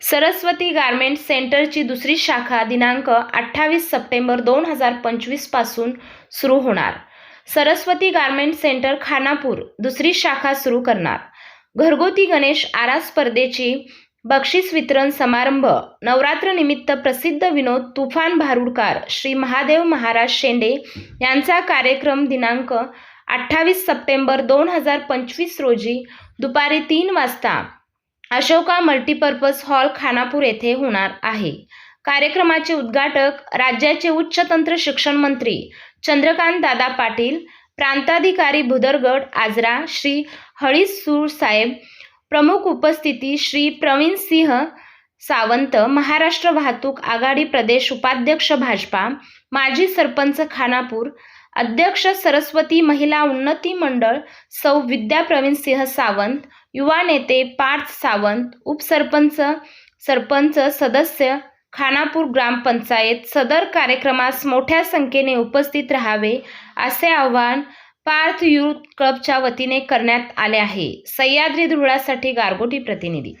Saraswati garment सेंटरची दुसरी शाखा दिनांक अठ्ठावीस सप्टेंबर दोन हजार पंचवीसपासून सुरू होणार. सरस्वती गारमेंट सेंटर खानापूर दुसरी शाखा सुरू करणार. घरगुती गणेश आरा स्पर्धेची बक्षीस वितरण समारंभ. नवरात्रनिमित्त प्रसिद्ध विनोद तुफान भारुडकार श्री महादेव महाराज शेंडे यांचा कार्यक्रम दिनांक अठ्ठावीस सप्टेंबर दोन हजार पंचवीस रोजी दुपारी तीन वाजता अशोका मल्टीपर्पज हॉल खानापूर येथे होणार आहे. कार्यक्रमाचे उद्घाटक राज्याचे उच्च तंत्र शिक्षण मंत्री चंद्रकांत दादा पाटील प्रांताधिकारी भुदरगड आजरा श्री हळीसूर साहेब प्रमुख उपस्थिती श्री प्रवीण सिंह सावंत महाराष्ट्र वाहतूक आघाडी प्रदेश उपाध्यक्ष भाजपा माजी सरपंच खानापूर अध्यक्ष सरस्वती महिला उन्नती मंडळ सौ विद्याप्रवीण सिंह सावंत युवा नेते पार्थ सावंत उपसरपंच सरपंच सदस्य खानापूर ग्रामपंचायत सदर कार्यक्रमास मोठ्या संख्येने उपस्थित राहावे असे आवाहन पार्थ युथ क्लबच्या वतीने करण्यात आले आहे. सह्याद्री धुळासाठी गारगोटी प्रतिनिधी